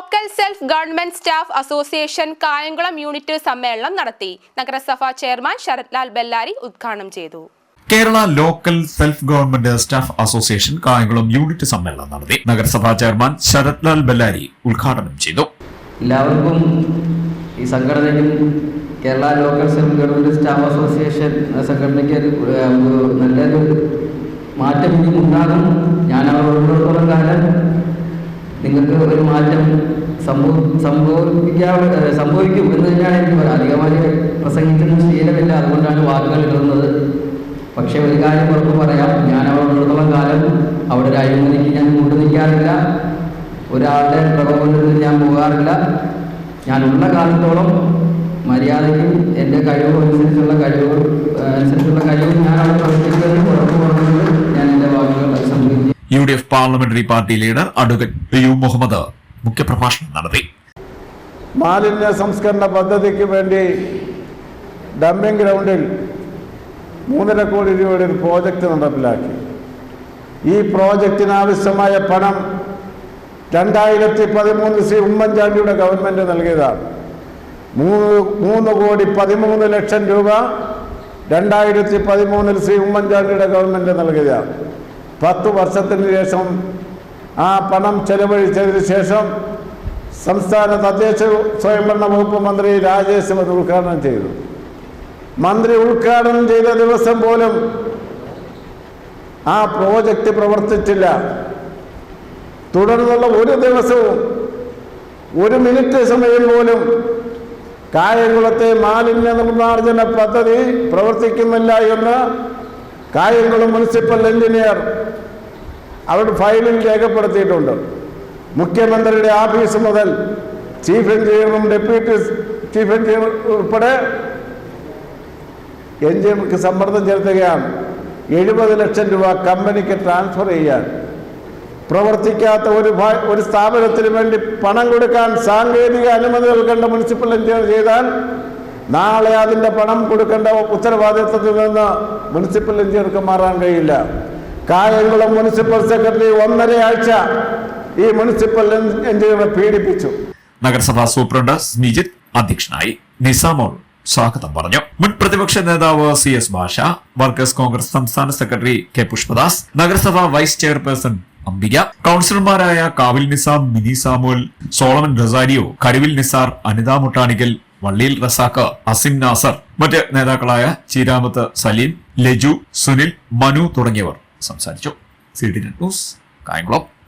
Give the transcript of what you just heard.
Local self government staff association Kayamkulam unit സമ്മേളനം നടത്തി. നഗരസഭ ചെയർമാൻ ശരത് ലാൽ ബെല്ലാരി ഉദ്ഘാടനം ചെയ്തു. Kerala local self government staff association Kayamkulam unit സമ്മേളനം നടത്തി. നഗരസഭാ ചെയർമാൻ ശരത് ലാൽ ബെല്ലാരി ഉദ്ഘാടനം ചെയ്തു. എല്ലാവർക്കും ഈ സംഘടനയ്ക്കും Kerala local self government staff association സംഘടനയ്ക്ക് നല്ലൊരു മാറ്റം ഇനിയും ഉണ്ടാകും ഞാൻ അവരോടത്തോളം കാലം നിങ്ങൾക്ക് ഒരു മാറ്റം സംഭവിക്കാ സംഭവിക്കും എന്ന് തന്നെയാണ് എനിക്ക് പറയുക അധികമായി പ്രസംഗിക്കുന്ന ശീലമില്ല. അതുകൊണ്ടാണ് വാക്കുകൾ ഇടുന്നത്. പക്ഷേ ഒരു കാര്യം ഉറപ്പ് പറയാം. ഞാൻ അവിടെ ഉള്ളിടത്തോളം കാലം അവിടെ ഒരു അഴിമതിക്ക് ഞാൻ കൂട്ടു നിൽക്കാറില്ല. ഒരാളുടെ പ്രകോപനത്തിൽ ഞാൻ പോകാറില്ല. ഞാനുള്ള കാലത്തോളം മര്യാദയ്ക്കും എന്റെ കഴിവ് അനുസരിച്ചുള്ള കഴിവ് അനുസരിച്ചുള്ള കഴിവ് ഞാൻ അവിടെ പ്രവർത്തിക്കുന്നത് ഉറപ്പ് പറഞ്ഞുകൊണ്ട് ഞാൻ എന്റെ വാക്കുകൾ സംഭവിക്കും U D F parliamentary party leader advocate U Muhammad മുഖ്യപ്രഭാഷണം നടത്തി. മാലിന്യ സംസ്കരണ പദ്ധതിക്ക് വേണ്ടി ഡംപിംഗ് ഗ്രൗണ്ടിൽ മൂന്നര കോടി രൂപയുടെ ഒരു പ്രോജക്റ്റ് നടപ്പിലാക്കി. ഈ പ്രോജക്റ്റിന് ആവശ്യമായ പണം രണ്ടായിരത്തി പതിമൂന്ന് ശ്രീ ഉമ്മൻചാണ്ടിയുടെ ഗവൺമെന്റ് നൽകിയതാണ്. മൂന്ന് മൂന്ന് കോടി പതിമൂന്ന് ലക്ഷം രൂപ രണ്ടായിരത്തി പതിമൂന്നിൽ ശ്രീ ഉമ്മൻചാണ്ടിയുടെ ഗവൺമെന്റ് നൽകിയതാണ്. പത്ത് വർഷത്തിന് ശേഷം ആ പണം ചെലവഴിച്ചതിന് ശേഷം സംസ്ഥാന തദ്ദേശ സ്വയംഭരണ വകുപ്പ് മന്ത്രി രാജേഷ് അത് ഉദ്ഘാടനം ചെയ്തു. മന്ത്രി ഉദ്ഘാടനം ചെയ്ത ദിവസം പോലും ആ പ്രോജക്റ്റ് പ്രവർത്തിച്ചില്ല. തുടർന്നുള്ള ഒരു ദിവസവും ഒരു മിനിറ്റ് സമയം പോലും കായംകുളത്തെ മാലിന്യ നിർമ്മാർജന പദ്ധതി പ്രവർത്തിക്കുന്നില്ല എന്ന് കായംകുളം മുനിസിപ്പൽ എഞ്ചിനീയർ അവരുടെ ഫയലിൽ രേഖപ്പെടുത്തിയിട്ടുണ്ട്. മുഖ്യമന്ത്രിയുടെ ഓഫീസ് മുതൽ ചീഫ് എഞ്ചിനീയറും ഡെപ്യൂട്ടി ചീഫ് എഞ്ചിനീയർ ഉൾപ്പെടെ എഞ്ചിനീയർക്ക് സമ്മർദ്ദം ചെലുത്തുകയാണ്. എഴുപത് ലക്ഷം രൂപ കമ്പനിക്ക് ട്രാൻസ്ഫർ ചെയ്യാൻ. പ്രവർത്തിക്കാത്ത ഒരു ഒരു സ്ഥാപനത്തിന് വേണ്ടി പണം കൊടുക്കാൻ സാങ്കേതിക അനുമതി നൽകേണ്ട മുനിസിപ്പൽ എഞ്ചിനീയർ ചെയ്താൽ നാളെ അതിന്റെ പണം കൊടുക്കേണ്ട ഉത്തരവാദിത്വത്തിൽ നിന്ന് മുനിസിപ്പൽ എഞ്ചിനീയർക്ക് മാറാൻ കഴിയില്ല. കായംകുളം മുനിസിപ്പൽ സെക്രട്ടറി ഒന്നര ആഴ്ച ഈ മുനിസിപ്പൽ എഞ്ചിനീയറെ പീഡിപ്പിച്ചു. നഗരസഭാ സൂപ്രണ്ട് സ്മിജിത്ത് അധ്യക്ഷനായി. നിസാമോൾ സ്വാഗതം പറഞ്ഞു. മുൻ പ്രതിപക്ഷ നേതാവ് C S Bhasha workers Congress സംസ്ഥാന സെക്രട്ടറി കെ പുഷ്പദാസ് നഗരസഭാ വൈസ് ചെയർപേഴ്സൺ അംബിക കൌൺസിലർമാരായ Kavil Nizam Mini Samuel Solomon Rosario Karuvil Nisar Anitha Muttanikkal Valliyil Razak Asim Nasar മറ്റ് നേതാക്കളായ ചീരാമത്ത് സലീം ലജു സുനിൽ മനു തുടങ്ങിയവർ. സംസാരിച്ചു. C D news Kayamkulam.